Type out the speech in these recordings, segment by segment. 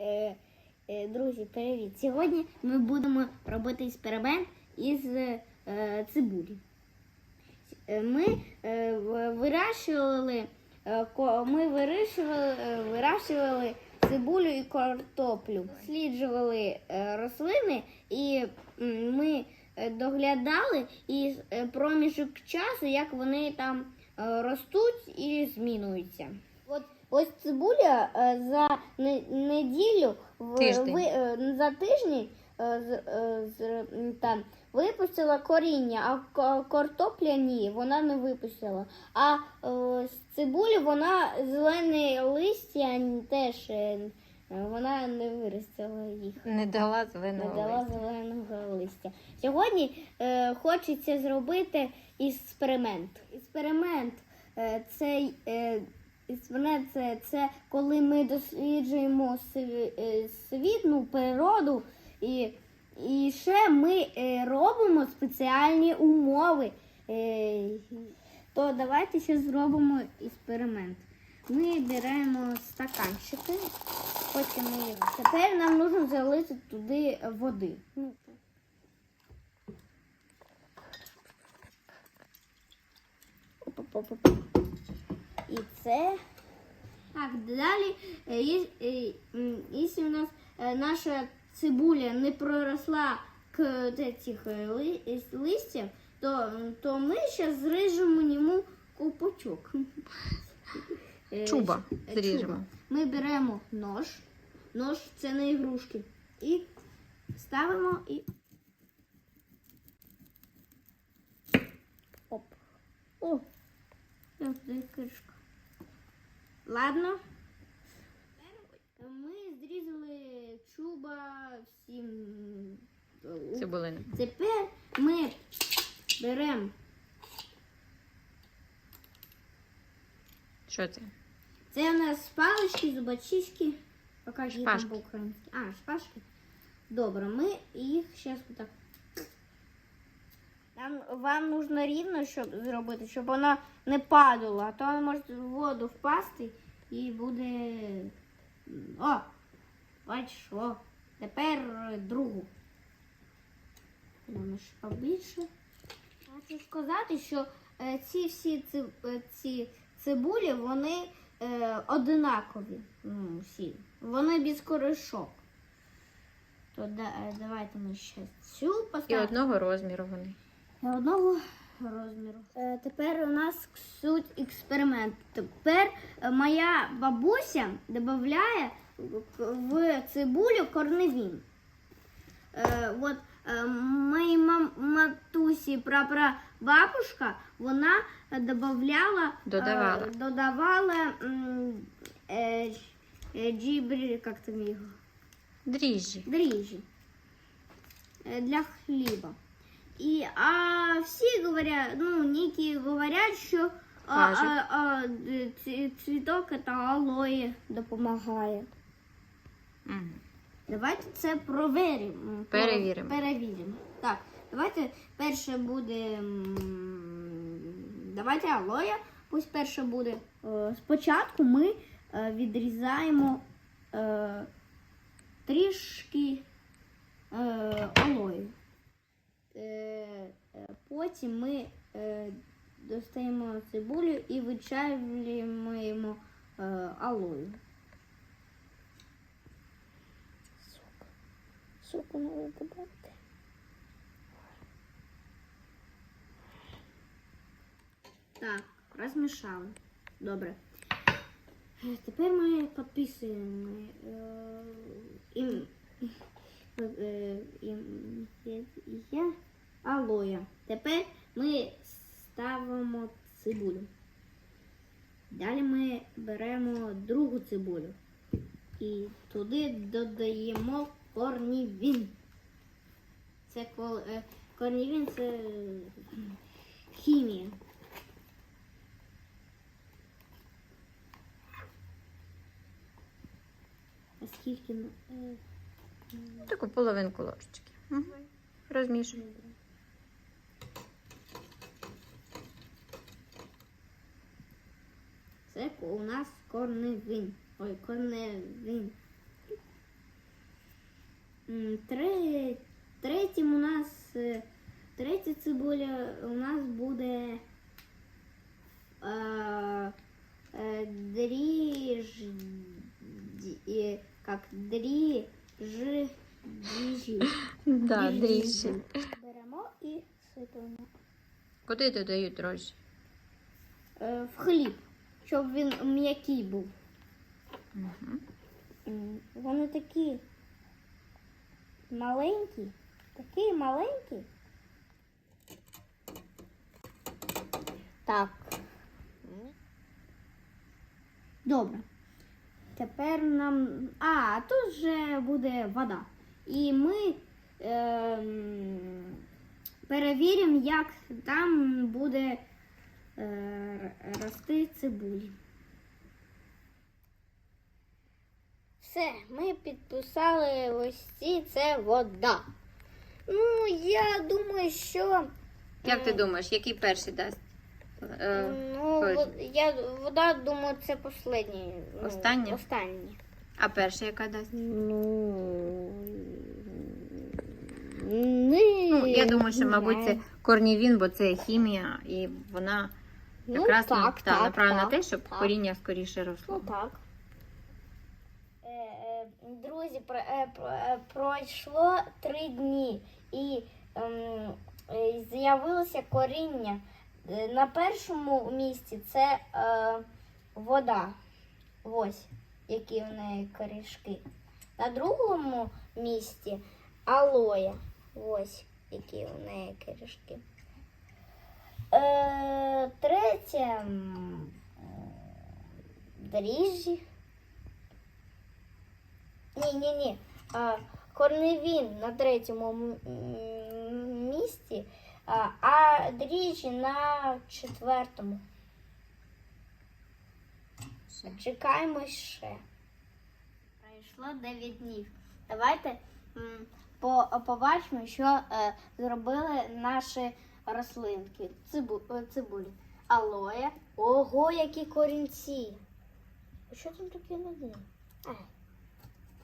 Е, е, друзі, привіт! Сьогодні ми будемо робити експеримент із е, цибулі. Ми вирощували, ми вирощували, цибулю і картоплю, досліджували е, рослини і ми доглядали і проміжок часу, як вони там ростуть і змінюються. Ось цибуля е, за неділю Тиждень. ви- е, за тиждень е, з, з, там, випустила коріння, а картопля ні, вона не випустила. А з цибулі вона зелене листя теж вона не виростила їх. Не дала Не зеленого дала листя. зеленого листя. Сьогодні е, хочеться зробити експеримент. Експеримент е, це, е, це, коли ми досліджуємо е, світ, ну, природу, і, і ще ми е, робимо спеціальні умови. Е, то давайте ще зробимо експеримент. Ми беремо стаканчики, потім ми. Тепер нам потрібно залити туди води. Ну, Оп-оп-оп-оп. І це. Так, далі, е, е, якщо у нас е, наша цибуля не проросла к цих ли- листям, то, то ми зараз зріжемо йому купочок. Чуба зріжемо. Ми беремо нож. Нож це не ігрушки. І ставимо і. Оп. О! Ось де кришка. Ладно. Ми зрізали чуба всім. Цибулини. Тепер ми беремо Що це? Це у нас палички, зубочистки. Покажи там Шпажки. по-українськи. А, шпажки. Добре, ми їх зараз так. Нам, вам нужно рівно, щоб зробити, щоб вона не падала, а то вона може в воду впасти і буде. О! Бачиш, о. Тепер другу. Нам ще побільше. Хочу сказати, що е, ці всі ци, е, ці цибулі, вони е, одинакові. Ну, всі. Вони без коришок. То да, е, давайте ми ще цю І поставимо. одного розміру вони. І одного розміру. Е, тепер у нас суть експеримент. Тепер е, моя бабуся додає в цибулю корневін. Е, от е, моїй матусі прапрабабушка, вона додавала, Додавала. додавала е, е, джібрі, як там його? Дріжджі. дріжджі е, для хліба. І, а всі говорять, ну, Нікі говорять, що а, Кажуть. а, а, ці- цвіток та алоє допомагає. Мгм. Давайте це провіримо. Перевіримо. Перевіримо. Так, давайте перше буде. м, Давайте алоя. Пусть перше буде. Е, Спочатку ми е, відрізаємо е, трішки е, алою. Е, е, Потім ми е, достаємо цибулю і вичавлюємо алою. Сок. Соку надо добавити. Так, розмішали. Добре. Тепер ми підписуємо ім, я алоя. Тепер ми ставимо цибулю. Далі ми беремо другу цибулю. І туди додаємо корнівін. Це кол- е, корнівін це хімія. А скільки? е, Таку половинку ложечки. Мгм. Розмішуй. Це у нас корневин. Ой, корневин. м, тре- третім у нас е, третя цибуля у нас буде е, е, дріж, е, як дріж, діжі. Да, Дріжджі. дріжджі. Беремо і сипемо Куди додають дрожжі? е, в хліб, щоб він м'який був. Угу. Вони такі маленькі, такі маленькі. Так. Добре. Тепер нам. А, тут вже буде вода. І ми ем, перевіримо, як там буде е, рости цибулі. Все, ми підписали ось ці, це вода. Ну, я думаю, що. Як ти думаєш, який перший дасть? Е, Ну, Ой. я, вода, думаю, це останній. Ну, Останнє? Останнє. а перший яка дасть? Ну. Не, Ну, я думаю, що, мабуть, це корнівін, бо це хімія, і вона Ну, якраз так, та, так, направлена так, на те, щоб так. коріння скоріше росло. Ну так. Друзі, про- е, про- е, пройшло три дні і ем, е, з'явилося коріння. Е, На першому місці це е, вода. Ось, які в неї корішки. На другому місці алоє. Ось, які в неї корішки. Е, м, дріжджі. Ні, ні, ні. А, корневін на третьому місці, а, дріжджі на четвертому. Чекаємо ще. Пройшло 9 днів. Давайте по, побачимо, що е, зробили наші рослинки. Цибу, е, цибулі. Алоє. Ого, які корінці. А Що там таке на дні? А,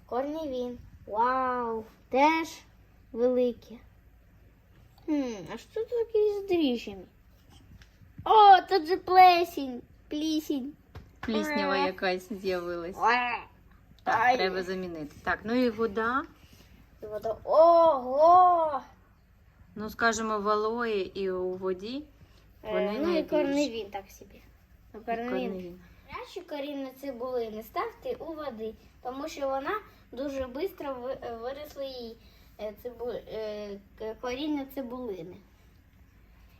Корнівін. Вау! Теж великі. Хм, а що тут таке з дріжджами? О, тут же плесінь, плісінь. Пліснява якась з'явилась. Так, Ай. треба замінити. Так, ну і вода. І вода. Ого! Ну, скажімо, в алої і у воді. Вони Е, ну і корневін так собі. Ну, корневін. корневін. Краще коріння цибулини ставте у води, тому що вона дуже швидко виросла їй е, цибу... е, коріння цибулини.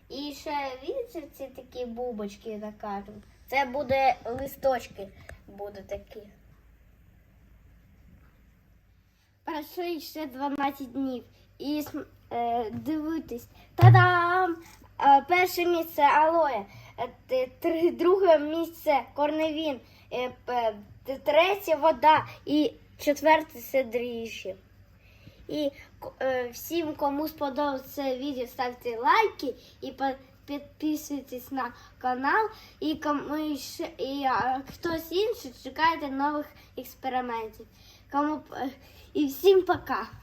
І ще видите ці такі бубочки така. Це буде листочки, буде такі. Пройшли ще 12 днів. І е, дивитись. Та-дам! Е, перше місце алоє, е, друге місце корневін, е, третє вода і четверте це дріжджі. І всім, кому сподобалося це відео, ставте лайки і підписуйтесь на канал. І кому ще і хтось інший чекайте нових експериментів. Кому і всім пока.